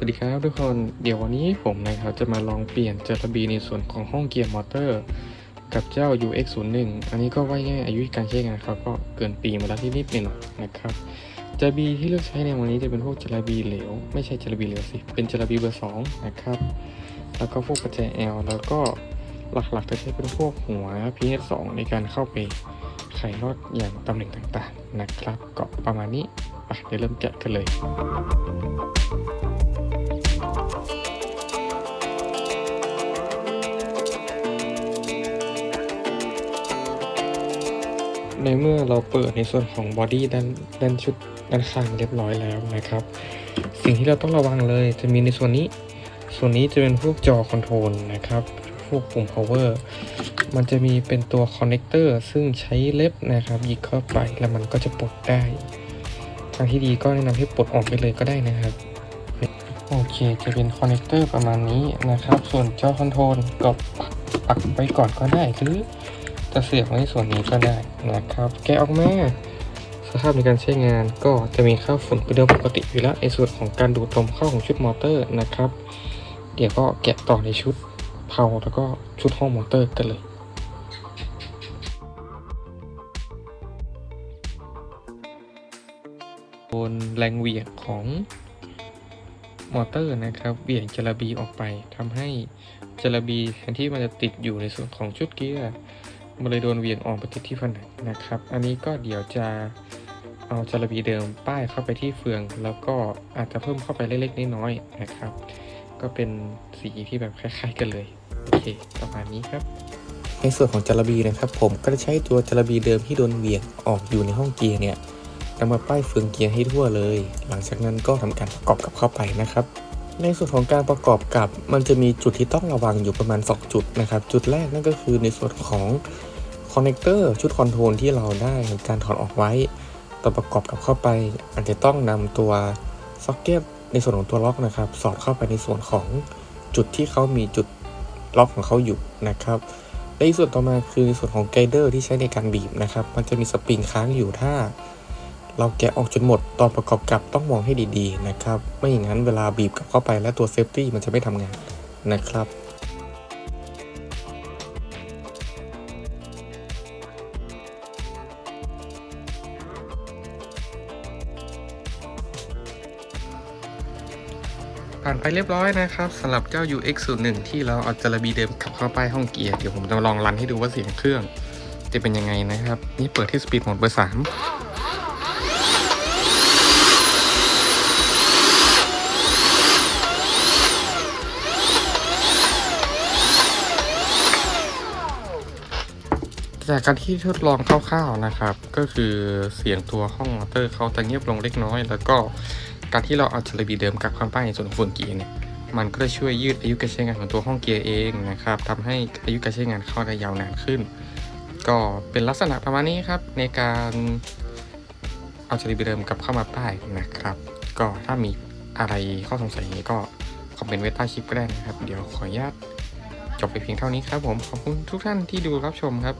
สวัสดีครับทุกคนเดี๋ยววันนี้ผมนะครับจะมาลองเปลี่ยนจระบีในส่วนของห้องเกียร์มอเตอร์ กับเจ้า UX01 อันนี้ก็ว่าง่ายอายุการใช้งานเขาก็เกินปีมาแล้วที่นิดหน่อยนะครับจระบีที่เลือกใช้ในวันนี้จะเป็นพวกจระบีเหลว ไม่ใช่จระบีเหลวสิ เป็นจระบีเบอร์2นะครับแล้วก็พวกประแจ L แล้วก็หลักๆจะใช้เป็นพวกหัว PS2 ในการเข้าไปไขลอดอย่างตำแหน่งต่างๆนะครับก็ประมาณนี้ไปเดี๋ยวเริ่มแกะกันเลย ในเมื่อเราเปิดในส่วนของบอดี้ด้านด้านชุดด้านข้างเรียบร้อยแล้วนะครับ สิ่งที่เราต้องระวังเลยจะมีในส่วนนี้ ส่วนนี้จะเป็นพวกจอคอนโทรลนะครับ พวกปุ่ม power มันจะมีเป็นตัวคอนเน c เตอร์ซึ่งใช้เล็บนะครับหยิกเข้าไปแล้วมันก็จะปลดได้ทางที่ดีก็แนะนำให้ปลดออกไปเลยก็ได้นะครับโอเคจะเป็นคอนเน c เตอร์ประมาณนี้นะครับ ส่วนจอคอนโทรลก็ปักปักไปก่อนก็ได้หรือ จะเสียบไว้ในส่วนนี้ก็ได้นะครับ แกะออกมาสภาพในการใช้งานก็จะมีค่าฝุ่นเป็นเรื่องปกติอยู่แล้วในส่วนของการดูดลมเข้าของชุดมอเตอร์นะครับ เดี๋ยวก็แกะต่อในชุดเพาแล้วก็ชุดห้องมอเตอร์กันเลยโดนแรงเหวี่ยงของมอเตอร์นะครับเหวี่ยงจระบีออกไปทำให้จระบีแทนที่มันจะติดอยู่ในส่วนของชุดเกียร์ มันเลยโดนเวียงออกไปติดที่ผนังนะครับ อันนี้ก็เดี๋ยวจะเอาจระบีเดิมป้ายเข้าไปที่เฟือง แล้วก็อาจจะเพิ่มเข้าไปเล็กๆน้อยๆนะครับ ก็เป็นสีที่แบบคล้าย ๆ กันเลยโอเคประมาณนี้ครับ ในส่วนของจระบีนะครับ ผมก็จะใช้ตัวจระบีเดิมที่โดนเวียงออกอยู่ในห้องเกียร์เนี่ยนำมาป้ายเฟืองเกียร์ให้ทั่วเลย หลังจากนั้นก็ทำการประกอบกับเข้าไปนะครับ ในส่วนของการประกอบกับมันจะมีจุดที่ต้องระวังอยู่ประมาณ 2 จุดนะครับ จุดแรกนั่นก็คือในส่วนของ คอนเน c เตอร์ชุดคอนโทรลที่เราได้การถอดออกไว้ตอนประกอบกับเข้าไป อาจจะต้องนำตัวซ็อกเก็ตในส่วนของตัวล็อกนะครับ สอดเข้าไปในส่วนของจุดที่เขามีจุดล็อกของเขาอยู่นะครับและอีกส่วนต่อมาคือในส่วนของไกเดอร์ที่ใช้ในการบีบนะครับ มันจะมีสปริงค้างอยู่ถ้า เราแกะออกจนหมดตอนประกอบกับต้องมองให้ดีๆนะครับ ไม่อย่างนั้นเวลาบีบกลับเข้าไปและตัวเซฟตี้มันจะไม่ทำงานนะครับ ผ่านไปเรียบร้อยนะครับสำหรับเจ้า UX01 ที่เราเอาจระบีเดิมขับเข้าไปห้องเกียร์ เดี๋ยวผมจะลองรันให้ดูว่าเสียงเครื่อง จะเป็นยังไงนะครับ นี่เปิดที่สปีดโหมดเบอร์ 3จากการที่ทดลองคร่าวๆนะครับ ก็คือเสียงตัวห้องมอเตอร์เขาจะเงียบลงเล็กน้อย แล้วก็ การที่เราเอาจระบีเดิมกลับเข้าไปในส่วนของเฟืองเกียร์เนี่ยมันก็จะช่วยยืดอายุการใช้งานของตัวห้องเกียร์เองนะครับทำให้อายุการใช้งานเข้าได้ยาวนานขึ้น ก็เป็นลักษณะประมาณนี้ครับในการเอาจระบีเดิมกลับเข้ามาป้ายนะครับ ก็ถ้ามีอะไรข้อสงสัยนี้ก็คอมเมนต์ไว้ใต้คลิปก็ได้นะครับ เดี๋ยวขออนุญาตจบไปเพียงเท่านี้ครับผมขอบคุณทุกท่านที่ดูรับชมครับ